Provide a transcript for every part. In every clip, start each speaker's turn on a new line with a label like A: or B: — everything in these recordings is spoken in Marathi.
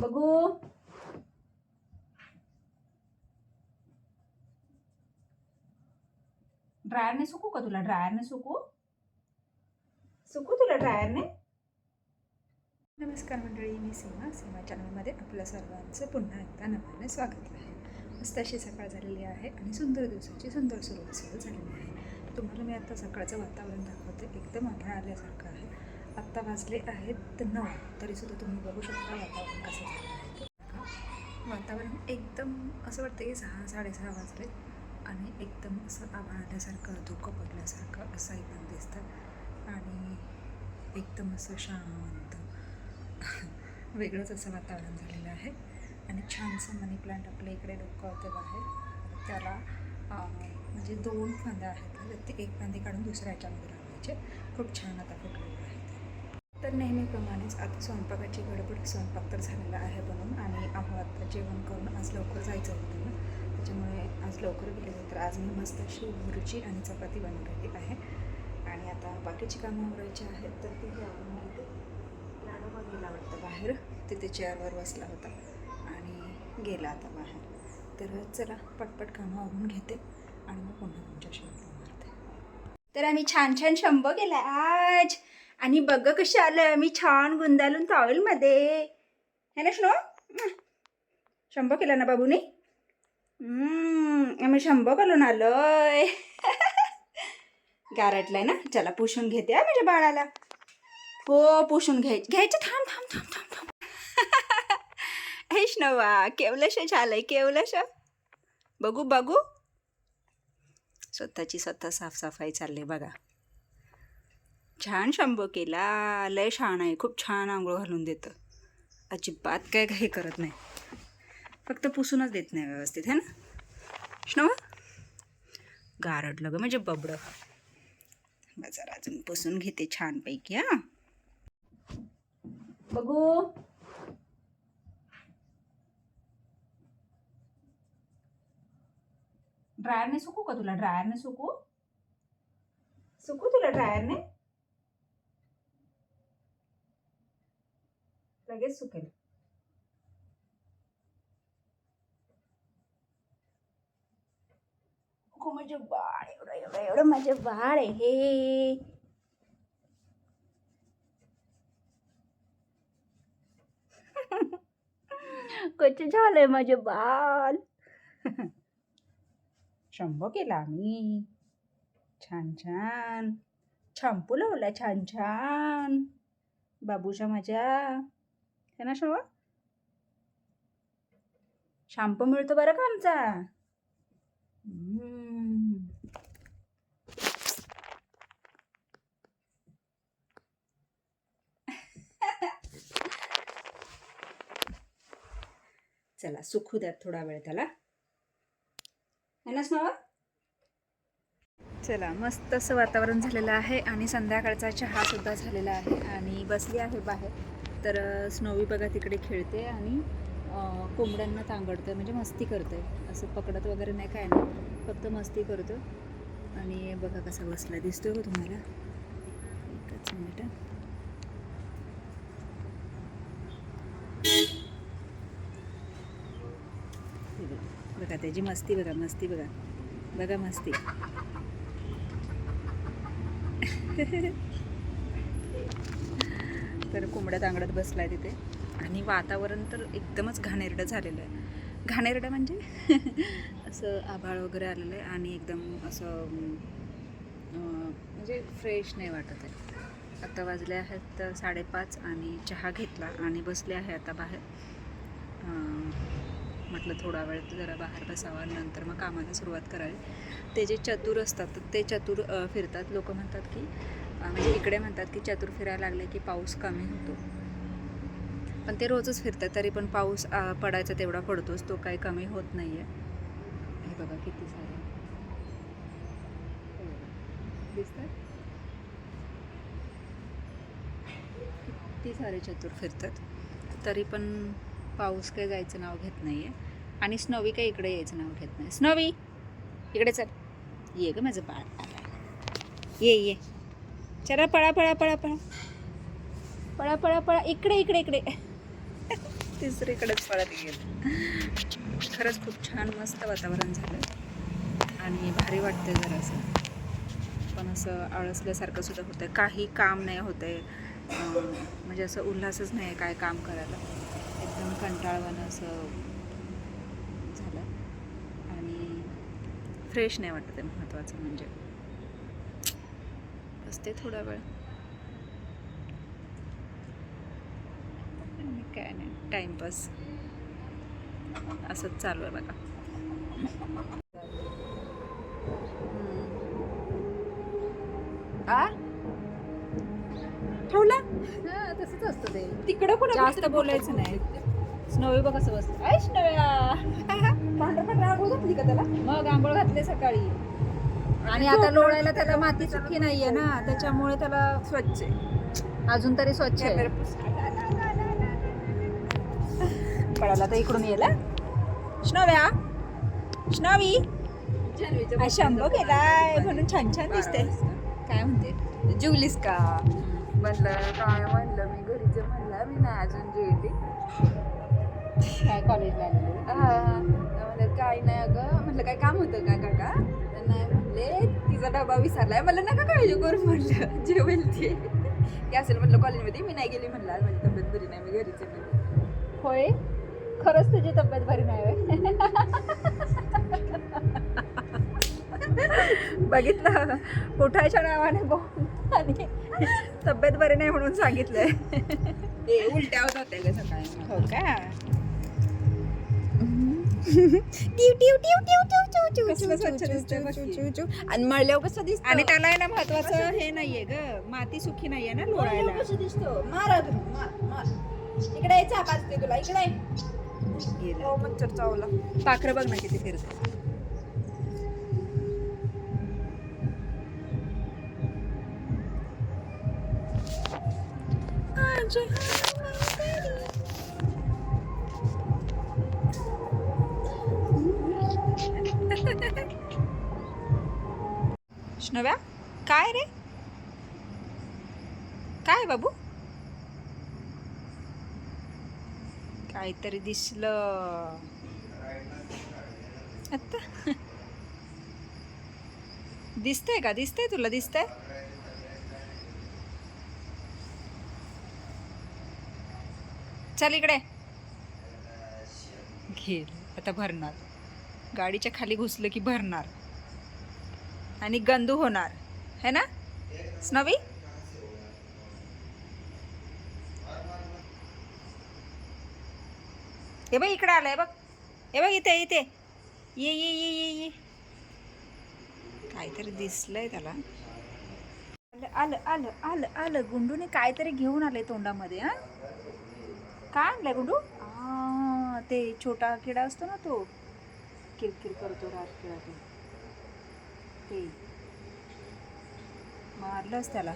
A: बघू. ड्रायरने सुकू का तुला? ड्रायरने सुकू? सुकू तुला ड्रायरने नमस्कार मंडळी मी सीमा. सीमा चॅनलमध्ये आपल्या सर्वांचं पुन्हा एकदा नव्याने स्वागत आहे. मस्त अशी सकाळ झालेली आहे आणि सुंदर दिवसाची सुंदर सुरुवात सुरू झालेली आहे. तुम्हाला मी आता सकाळचं वातावरण दाखवते. एकदम आभाळ आल्यासारखं आहे. आत्ता वाजले आहेत नऊ. तरीसुद्धा तुम्ही बघू शकता वातावरण कसं झालं आहे वातावरण एकदम असं वाटतं की सहा साडेसहा वाजले आणि एकदम असं आभाळ आल्यासारखं धुकं पडल्यासारखं असंही पण दिसतं आणि एकदम असं शांत. वेगळंच असं वातावरण झालेलं आहे आणि छानसं मनी प्लांट आपल्या इकडे डोकावते बाहेर त्याला म्हणजे दोन फांद्या आहेत. ते एक फांदी काढून दुसऱ्या याच्यामध्ये लावायचे खूप छान आता फुटलेलं आहे. तर नेहमीप्रमाणेच आता स्वयंपाकाची गडबड स्वयंपाक तर झालेला आहे बनवून आणि आम्हाला आता जेवण करून आज लवकर जायचं होतं ना. त्याच्यामुळे आज लवकर गेलेलं तर आज मी मस्त अशी भुर्जी आणि चपाती बनवलेली आहे. आणि आता बाकीची कामं आवरायची आहेत तर ती आवरून घेते. गेला वाटतं बाहेर. तिथे चेअरवर बसला होता आणि गेला आता बाहेर. तर चला पटपट कामं आवरून घेते आणि मग पुन्हा तुमच्याशी गप्पा मारते. तर आम्ही छान छान शंभ केला आज आणि बघ कशी आलं. मी छान गुंदालून टॉवेलमध्ये है ना शनो शंभो केला ना बाबूने? हम्म, आम्ही शंभो घालून आलोय. गारटलाय ना? चला पुसून घेते माझ्या बाळाला. हो पुसून घ्याय घ्यायचं. थांब थांब थांब थांब थांब. हेच नवा केवलश झालंय केवलश. बघू बघू. स्वतःची स्वतः साफसफाई चालली बघा. छान शंभो केला. लय छान आहे. खूप छान आंघोळ घालून देतं. अजिबात काय काही करत नाही. फक्त पुसूनच देत नाही व्यवस्थित है ना? शनवा? गारडलं ग म्हणजे बबडं. बाजार अजून पुसून घेते छानपैकी हा. बघू. ड्रायरने सुकू का तुला? ड्रायरने सुकू? सुकू तुला ड्रायरने लगेच सुकेल. खूप माझे बाळ एवढं एवढं एवढं माझे बाळ आहे हे. कच झालंय माझे बाल शंभो केला आम्ही छान छान. शॅम्पू लावला छान छान. बाबूशा माझ्या. त्यांना ना शोभा शॅम्पू मिळतो बरं का आमचा. चला सुखू द्यात थोडा वेळ त्याला. है ना स्नवा? चला मस्त असं वातावरण झालेलं आहे आणि संध्याकाळचा चहा सुद्धा झालेला आहे आणि बसली आहे बाहेर. तर स्नोवी बघा तिकडे खेळते आणि कोंबड्यांना तांगडतं म्हणजे मस्ती करते असं पकडत वगैरे नाही काय नाही. फक्त मस्ती करतो आणि बघा कसा बसला दिसतोय का तुम्हाला. एकच मिनिट. बघा. बघा त्याची मस्ती बघा मस्ती बघा. बघा मस्ती. तर कोंबड्या तांगडत बसलाय तिथे. आणि वातावरण तर एकदमच घाणेरडं झालेलं आहे. घाणेरडं म्हणजे? असं आभाळ वगैरे आलेलं आहे आणि एकदम असं म्हणजे फ्रेश नाही वाटत आहे. आता वाजले आहेत साडेपाच आणि चहा घेतला आणि बसले आहे आता बाहेर. म्हटलं थोडा वेळ जरा बाहेर बसावा नंतर मग कामाला सुरुवात करावी. ते जे चतुर असतात तर ते चतुर फिरतात. लोक म्हणतात की म्हणजे इकडे म्हणतात की चतुर फिरायला लागले की पाऊस कमी होतो. पण ते रोजच फिरतात तरी पण पाऊस पडायचा तेवढा पडतोच तो काही कमी होत नाही आहे हे बघा किती सारे. दिसतात किती सारे चतुर फिरतात. तरी पण पाऊस काही जायचं नाव घेत नाही आहे आणि स्नोवी काही इकडे यायचं नाव घेत नाही. स्नोवी! इकडे चल. ये ग माझं बाळ. ये ये. चला पळा पळा पळा पळा. पळा पळा पळा. इकडे इकडे इकडे. तिसरीकडेच पळत गेलं. खरंच खूप छान मस्त वातावरण झालं. आणि भारी वाटतंय जरासं पण असं आळसल्यासारखं सुद्धा होतं काही काम नाही होत आहे म्हणजे असं उल्हासच नाही आहे काय काम करायला. एकदम कंटाळवाणं असं झालं. आणि फ्रेश नाही वाटत आहे महत्त्वाचं म्हणजे. बसते थोडा वेळ. काय नाही टाईमपास असंच चालू आहे बघा. आ? ठेवला?
B: तसंच असतं ते.
A: तिकडं पण जास्त बोलायचं नाही. स्नोवी बघ कसं बसलं ऐ स्नव्या.
B: पांढरा पांढरा आंघोळ घातली का त्याला?
A: मग आंघोळ घातले सकाळी. आणि आता लोळायला त्याला माती सुखी नाहीये ना त्याच्यामुळे त्याला
B: स्वच्छ
A: अजून तरी स्वच्छ आहे. पडायला तर इकडून येला स्नव्या स्नवी शंभो गेलाय. म्हणून छान छान दिसते काय म्हणते?
B: जेवलीस का? म्हणलं काय म्हणलं? मी घरीच म्हणलं मी नाही अजून जेवली.
A: काय कॉलेजला आलेली?
B: म्हणलं काय नाही अगं. म्हटलं काय काम होतं का काका? तिचा डबा विसरलाय. मला नका काळजी करू म्हटलं जेवेल ती. की असेल म्हटलं कॉलेजमध्ये. मी नाही गेली म्हणलं. आज माझी तब्येत बरी नाही. मी घरीच.
A: होय? खरंच तुझी तब्येत बरी नाही होय? बघितलं. पोठाच्या नावाने बोल आणि तब्येत बरी नाही म्हणून सांगितलंय.
B: ते उलट्या होत होत्या ग सकाळी.
A: हो का?
B: आणि मळल्यावर कसं दिसत?
A: आणि त्याला आहे ना महत्वाचं हे नाहीये ग. माती सुखी नाहीये ना लोळायला.
B: कसं दिसतो? मार इकडे ये, चाप असते तुला. इकडे. हो
A: पाखरं बघ ना किती फिरते नव्या काय रे? काय बाबू? काहीतरी दिसलं. आता? दिसतंय का? दिसतंय तुला? दिसतंय? चल इकडे. घे. आता भरणार. गाडीच्या खाली घुसलं की भरणार. आणि गंदू होणार. है ना? स्नवी? हे बघ इकडे आलंय बघ. हे बघ इथे इथे. ये ये ये ये ये. काहीतरी दिसलंय त्याला. आलं आलं आलं आलं आलं. गुंडूने काहीतरी घेऊन आलंय तोंडामध्ये हा? काय आणलंय गुंडू? आ, ते छोटा किडा असतो ना तो. किरकिर करतो रात किडा तो ते. मारलंच त्याला.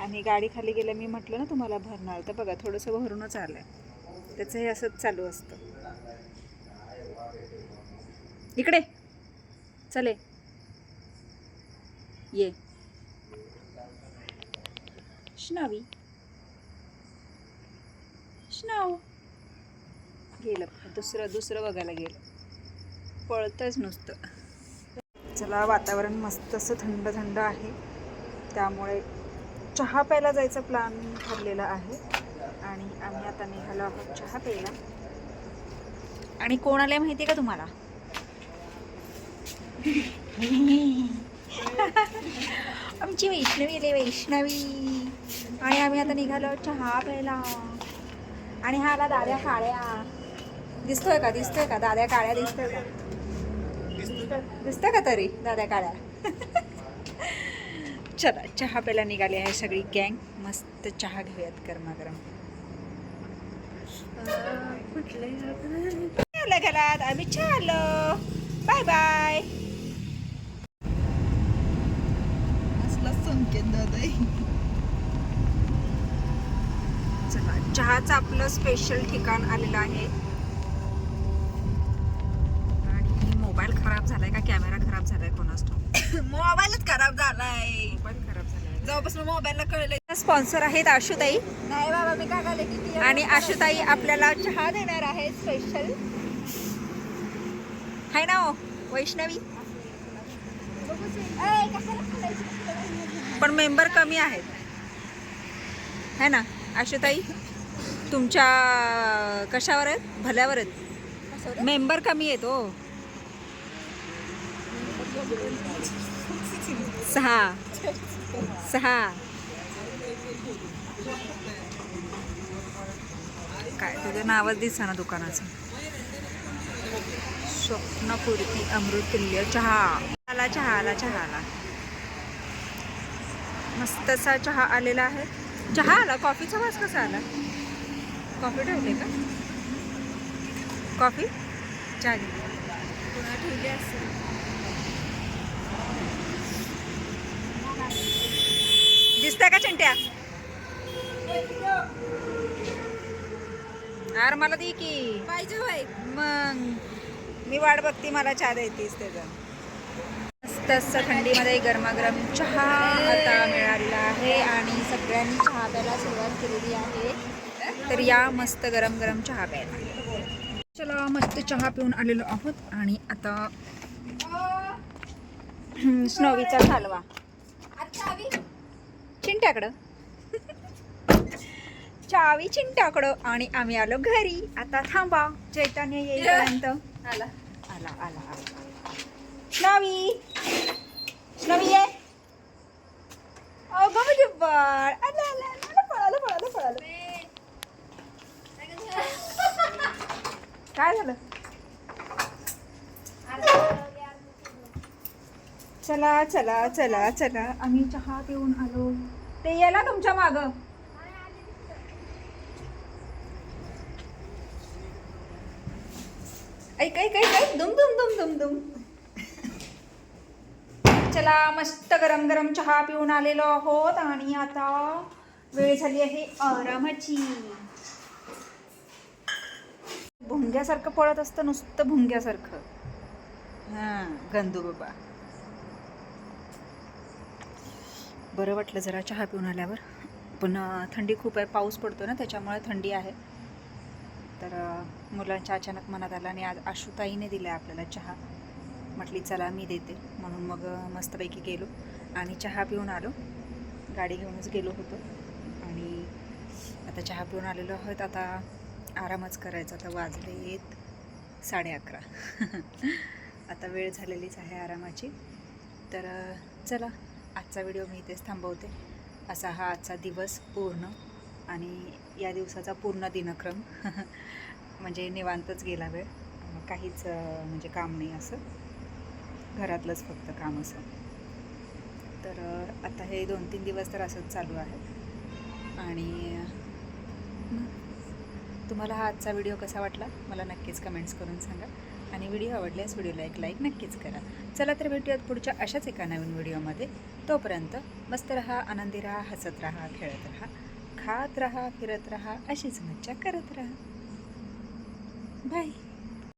A: आणि गाडी खाली गेल्या मी म्हटलं ना तुम्हाला भरणार. तर बघा थोडंसं भरूनच आलंय. त्याचं हे असंच चालू असतं. इकडे. चले ये. श्नावी. श्नाव. गेलं. दुसरं दुसरं बघायला गेलं. पळतच नुसतं. चला वातावरण मस्त असं थंड थंड आहे. त्यामुळे चहा प्यायला जायचा प्लॅन ठरलेला आहे. आणि आम्ही आता निघालो आहोत चहा प्यायला. आणि कोण आले माहिती आहे का तुम्हाला? आमची वैष्णवी आली वैष्णवी. आणि आम्ही आता निघालो चहा प्यायला. आणि हा आला दाद्या काळ्या. दिसतोय का? दिसतोय का? दाद्या काळ्या दिसतोय का? दिसतं. का तरी? दादा काळ्या चला चहा प्यायला निघाली आहे सगळी गँग. मस्त चहा घेऊयात गरमागरम. आलं घरात आम्ही चहा आलो. बाय बाय
B: असला संकेत दादा
A: चला चहाचं आपलं स्पेशल ठिकाण आलेलं आहे आणि मोबाईल खराब झालाय का? कॅमेरा खराब झालाय कोणास ठाऊक?
B: मोबाईलच खराब झालाय.
A: मोबाईल खराब झालाय
B: जेव्हापासून मोबाईलला कळलंय.
A: स्पॉन्सर आहेत आशुताई.
B: नाही बाबा मी काकाला किती
A: आणि आशुताई आपल्याला चहा देणार आहे स्पेशल आहे ना हो वैष्णवी? पण मेंबर कमी आहेत. है ना आशुताई? तुमच्या कशावर आहेत? भल्यावर आहेत? मेंबर कमी आहेत हो. सहा. सहा. काय तुझं नावच दिसा ना दुकानाचं. स्वप्नपूर्ती अमृतुल्य चहा. आला चहा आला चहा आला मस्तसा चहा आलेला आहे. चहा आला कॉफीचा वास कसा आला? कॉफी ठेवली का? कॉफी? चहा
B: ठेवली असेल.
A: दिसतंय का चिंट्या? यार मला दे की.
B: पाहिजे होय.
A: मग मी वाट बघते मला चहा देतीस त्याचं मस्त असं थंडीमध्ये गरमागरम चहा आता मिळालेला आहे आणि सगळ्यांनी चहा प्यायला सुरुवात केलेली आहे. तर या मस्त गरम गरम चहा प्यायला. चला मस्त चहा पिऊन आलेलो आहोत आणि आता स्नोवीचा हलवा. चिंट्याकडं. चावी चिंट्याकडं आणि आम्ही आलो घरी. आता थांबा चैतन्य येईपर्यंत.
B: आला.
A: आला आला नवी. नवी ये. अगं म्हणजे बाळ. आला आला आला पळालं पळालं पळालं. काय झालं? चला चला चला चला. आम्ही चहा पिऊन आलो. ते येला तुमच्या माग. ऐक ऐक ऐक ऐक. दुम दुम दुम दुम दुम. चला मस्त गरम गरम चहा पिऊन आलेलो आहोत आणि आता वेळ झाली आहे आरामाची. भुंग्यासारखं पळत असतं नुसतं भुंग्यासारखं. हां गंदू बाबा. बरं वाटलं जरा चहा पिऊन आल्यावर. पण थंडी खूप आहे पाऊस पडतो ना त्याच्यामुळे थंडी आहे. तर मुलांच्या अचानक मनात आला आणि आज आशुताईने दिला आपल्याला चहा. म्हटली चला मी देते. म्हणून मग मस्तपैकी गेलो आणि चहा पिऊन आलो. गाडी घेऊनच गेलो होतो. आणि आता चहा पिऊन आलेलो आहोत. आता आरामच करायचा. आता वाजले येत साडे अकरा. आता वेळ झालेलीच आहे आरामाची. तर चला आजचा व्हिडिओ मी इथेच थांबवते. असा हा आजचा दिवस पूर्ण आणि या दिवसाचा पूर्ण दिनक्रम. म्हणजे निवांतच गेला वेळ. काहीच म्हणजे काम नाही असं. घरातलंच फक्त काम असं. तर आता हे दोन तीन दिवस तर असंच चालू आहे आणि तुम्हाला हा आजचा व्हिडिओ कसा वाटला? मला नक्कीच कमेंट्स करून सांगा. आणि व्हिडिओ आवडल्यास व्हिडिओला एक लाईक नक्कीच करा. चला तर भेटूयात पुढच्या अशाच एका नवीन व्हिडिओमध्ये. तोपर्यंत मस्त राहा आनंदी राहा हसत राहा खेळत राहा खात राहा फिरत राहा अशीच मज्जा करत राहा. बाय.